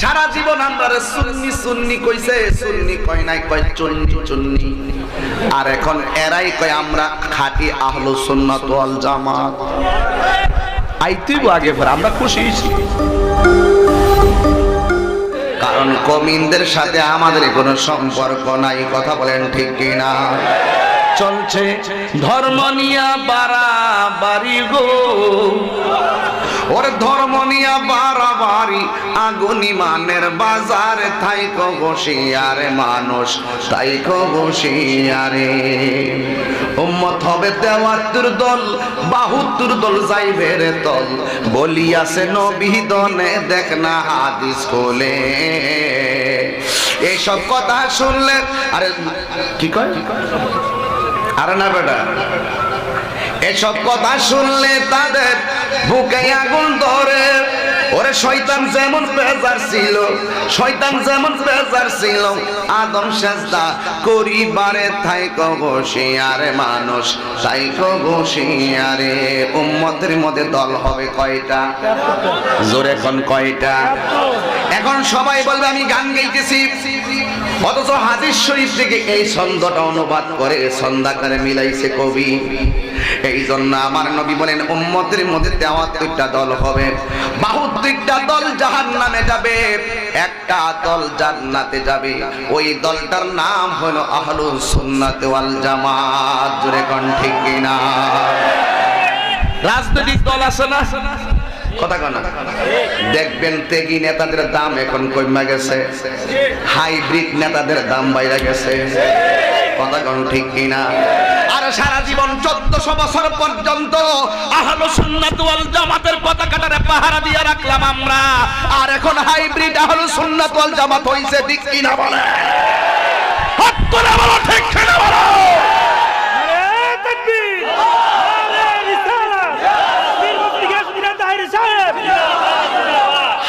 সারা জীবন আমরা সুন্নি সুন্নি কইছে, সুন্নি কয় নাই কয় চুন্নি চুন্নি। আর এখন এরাই কয় আমরা খাঁটি আহলো সুন্নাত ওয়াল জামাত। আইতেই আগে ফের আমরা খুশি। কারণ কমিনদের সাথে আমাদের কোনো সম্পর্ক নাই, কথা বলেন ঠিক কিনা? চলছে। ধর্ম নিয়া বাড়াবাড়ি গো। ওর ধর্ম নিয়া বাড়াবাড়ি, আগুনি মানের বাজার থাইকো বসিয়ারে মানুষ তাইকো বসিয়ারে। উম্মত হবে দেওয়াত্তর দল বাহুত্তর দল যাইবে রে তল বলিয়াছে নবী দেখ না হাদিস কোলে এইসব কথা শুনলে, আরে, কি কয়? আরে না বেটা। এসব কথা শুনলে তাদের বুকে আগুন ধরে। ওরে শয়তান যেমন বেজার ছিল, শয়তান যেমন বেজার ছিল, আদম সেজদা করিবারে থাইক বসিয়ারে মানুষ, থাইক বসিয়ারে উম্মতের মধ্যে দল হবে কয়টা? জোরে এখন কয়টা? এখন সবাই বলবে, আমি গান গাইতেছি। অথচ হাদিস শরীফ থেকে এই ছন্দটা অনুবাদ করে ছন্দাকারে মিলাইছে কবি। এই জন্য আমার নবী বলেন, উম্মতের মধ্যে তেয়াত্তরটা দল হবে। বাহাত্তরটা দল জাহান নামে যাবে, একটা দল জান্নাতে যাবে। ওই দলটার নাম হলো আহলুস সুন্নাত ওয়াল জামাত। জোরে কোন ঠিক কিনা? রাজনৈতিক দল আছে না? কথা কনা। দেখবেন তেগি নেতাদের দাম এখন কমে গেছে। হাইব্রিড নেতাদের দাম বাইরে গেছে। কথা কোন ঠিক কিনা? আর সারা জীবন চোদ্দশো বছর পর্যন্ত আহলো সুন্নাত ওয়াল জামাতের পতাকাটারে পাহারা দিয়ে রাখলাম আমরা। আর এখন হাইব্রিড আহলো সুন্নাত ওয়াল জামাত হইছে, ঠিক কিনা বলে? হাত করে বলো, ঠিক কিনা বলো?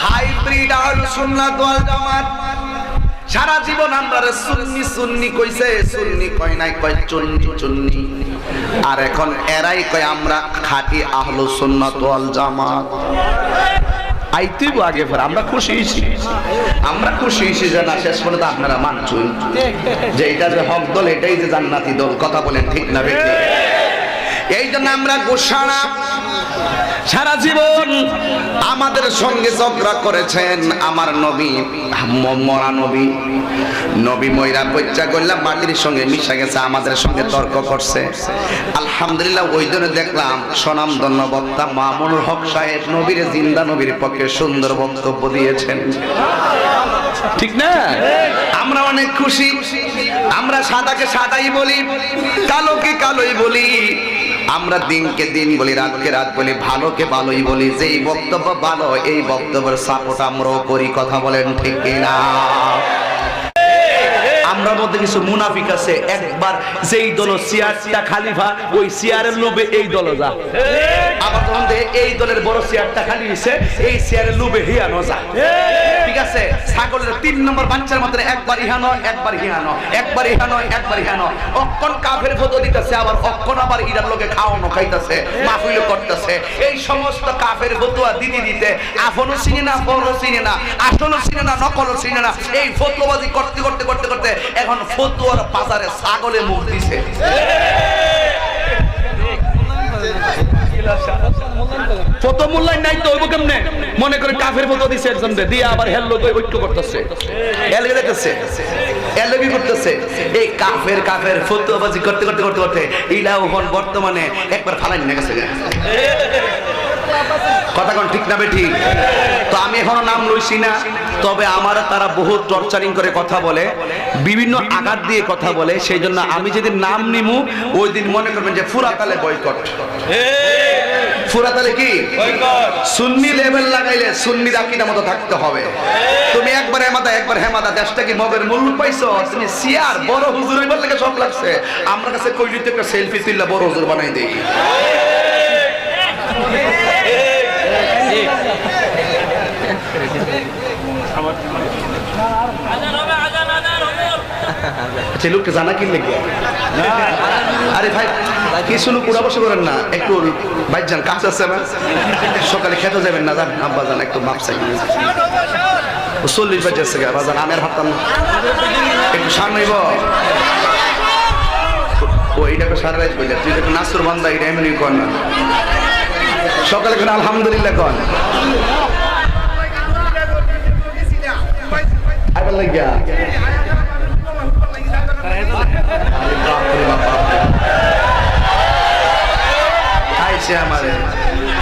হাইব্রিড সুন্নাত ওয়াল জামাত। সারা জীবন আমরা সুন্নি সুন্নি কইছে, সুন্নি নাই চুন্নি চুন্নি। আর এখন এরাই আমরা সুন্নাত ওয়াল জামাত। আগে ফের আমরা খুশি আমরা খুশি যে না, শেষ পর্যন্ত আপনারা মানছুন। যে এটা যে হক দল, এটাই যে জান্নাতি দল, কথা বলেন ঠিক না এই জন্য আমরা গোসানা সারা জীবন আমাদের সঙ্গে ঝগড়া করেছেন আমার নবী মরা নবী। নবী ময়রা বচ্চা করলাম মাটির সঙ্গে মিশা গেছে, আমাদের সঙ্গে তর্ক করছে। আলহামদুলিল্লাহ, ওই জন্য দেখলাম সনাম ধন্য বক্তা মামুনুর হক সাহেব নবীর জিন্দা নবীর পক্ষে সুন্দর বক্তব্য দিয়েছেন। ঠিক না? আমরা অনেক খুশি। আমরা সাদাকে সাদাই বলি, কালোকে কালোই বলি। আমরা দিনকে দিন বলি, রাতকে রাত বলি, ভালোকে ভালোই বলি, যেই বক্তব্য ভালো, এই বক্তব্যের সাপোর্ট আমরাও করি, কথা বলেন ঠিক কিনা? আমরা মধ্যে কিছু মুনাফিক আছে, একবার যেই দল চেয়ারটা খালিফা, ওই চেয়ারের লোভে এই দল যা। আবার তখন এই দলের বড় চেয়ারটা খালি হয়েছে এই চেয়ারের লোভে হিয়ানো যা। ঠিক আছে? ছাগলের তিন নম্বর বাচ্চার মধ্যে একবার ইহানো, একবার হিয়ানো, একবার ইহানো, একবার হিয়ানো। অক্ষণ কাফের ফটো দিতেছে, আবার অক্ষণ আবার ইরার লোকে খাওয়ানো খাইতেছে মাহফিল করতেছে। এই সমস্ত কাফের ফতুয়া দিদি দিতে আফনও চিনে না, পরও চিনে না আসলও চিনে না, নকলও চিনে না, এই ফতুয়াবাজি করতে করতে করতে করতে এখন ফতুয়ার বাজারে ছাগলে মুখ দিছে। নাই মনে করে কাফের দিছে আবার হেল্লো করতেছে। করতেছে। এই করতে করতে করতে করতে বর্তমানে একবার ফালাই নিয়ে গেছে কথা ঠিক না বেঠি তো আমি এখনও নাম লইছি না, তবে আমার তারা বহুত টর্চারিং করে কথা বলে, বিভিন্ন আঘাত দিয়ে কথা বলে, সেই জন্য আমি যেদিন নাম নিমু, ওই দিন মনে করবেন যে ফুরাতালে বয়কট। ফুরাতালে কি? সুন্নি লেভেল লাগাইলে সুন্নি রাকিটা মতো থাকতে হবে। তুমি একবার হেমাদা একবার হেমাদা, দেশটা কি মগের মূল পাইছো? তুমি সিয়ার, বড় হুজুর হইবার লাগে শখ লাগছে। আমার কাছে কইলিতে একটা সেলফি তুললা বড় হুজুর বানাই দেই। আচ্ছা লোককে জানা কি? লেগে আরে ভাই কি শুনু পুরা বসে করেন না, একটু ভাই যান, কাজ আছে না সকালে খেতে যাবেন না, যান, আব্বা যান, একটু মাপ চাই। চল্লিশ বাজে আছে গা বাজান আমি আর ভাবতাম না। একটু সামনে ব ও এইটাকে সারা রাত বললে তুই নাসুর বান্দা, এটা এমনি কর না। সকালে কেন আলহামদুলিল্লাহ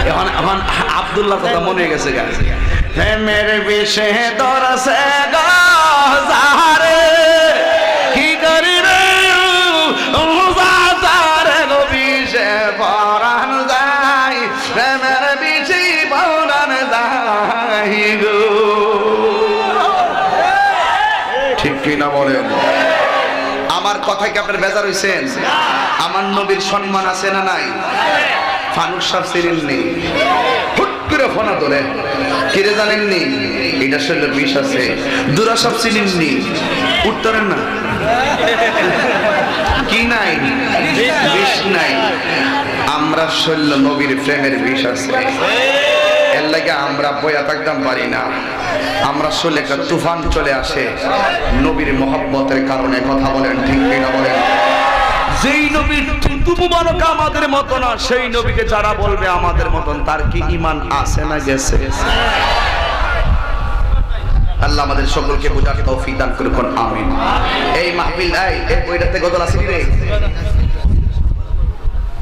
এখন আব্দুল্লাহ কথা মনে গেছে গা। বিষে দরসে গারে কথায় কি আপনার বেজার হইছেন আমার নবীর সম্মান আছে না নাই? ফানুক সাহ চিনেননি হুট করে এটা বিষ আছে। না? কি নাই? নাই। আমরা শৈল্য নবীর প্রেমের বিষ আছে। এর লাগে আমরা বয়া থাকতাম পারি না। আমরা শুনলে একটা তুফান চলে আসে। নবীর মহব্বতের কারণে কথা বলেন ঠিক কিনা বলেন? যেই নবীর আমাদের মতো না সেই নবীকে যারা বলবে আমাদের মতন তার কি ইমান আছে না গেছে? আল্লাহ আমাদের সকলকে বোঝার তৌফিক দান করুন আমিন। এই মাহফিল এই বইটাতে গদল আসিনি রে?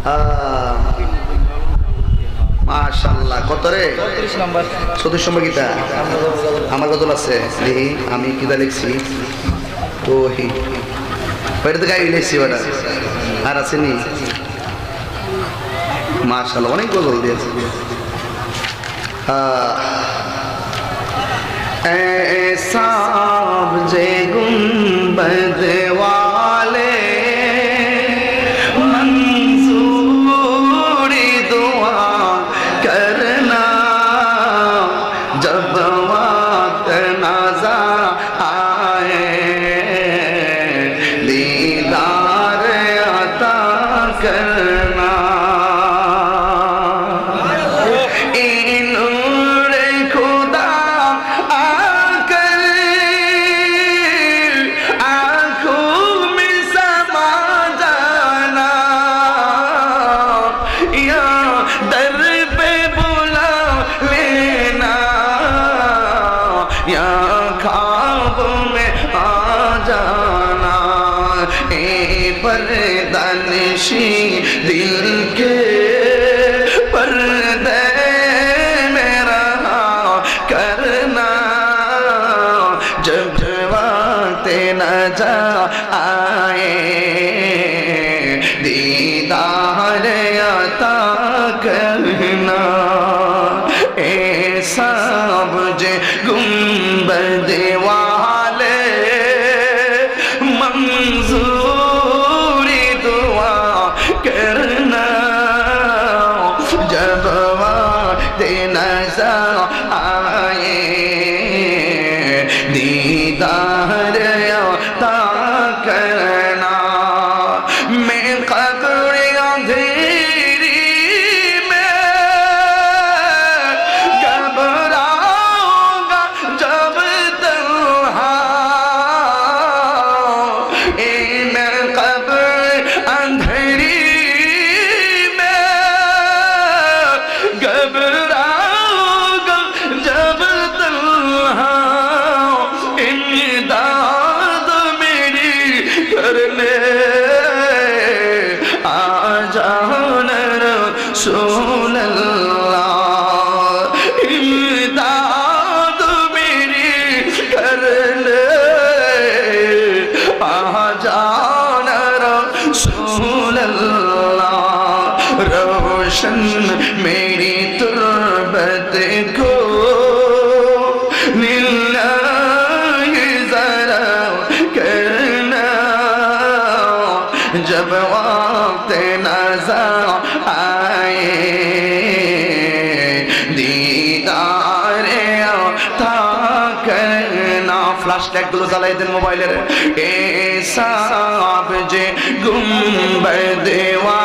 আহ, মাশাল্লাহ কত রে? চৌত্রিশ নম্বর। গীতা? আমার কত আছে আমি গীতা লিখছি। তো হি গাই লিখছি আর মাশাল্লাহ অনেক গজল দিয়েছে। पर दानशी दिल के जाना रसूल अल्लाह रोशन मेरी तुरबत को जब वक्त नजर आए दीदा ট্যাগগুলো চালাই দেন মোবাইলের। এ সাব যে গুম্বদ দেওয়া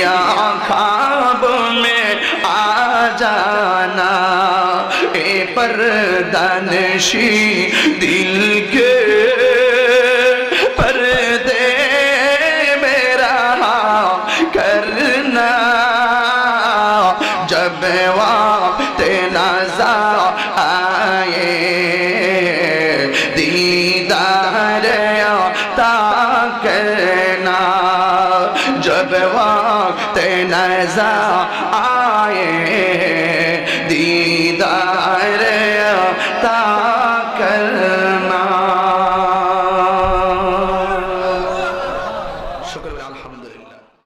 या खाब में आ जाना ए परदनशी दिल के রাজা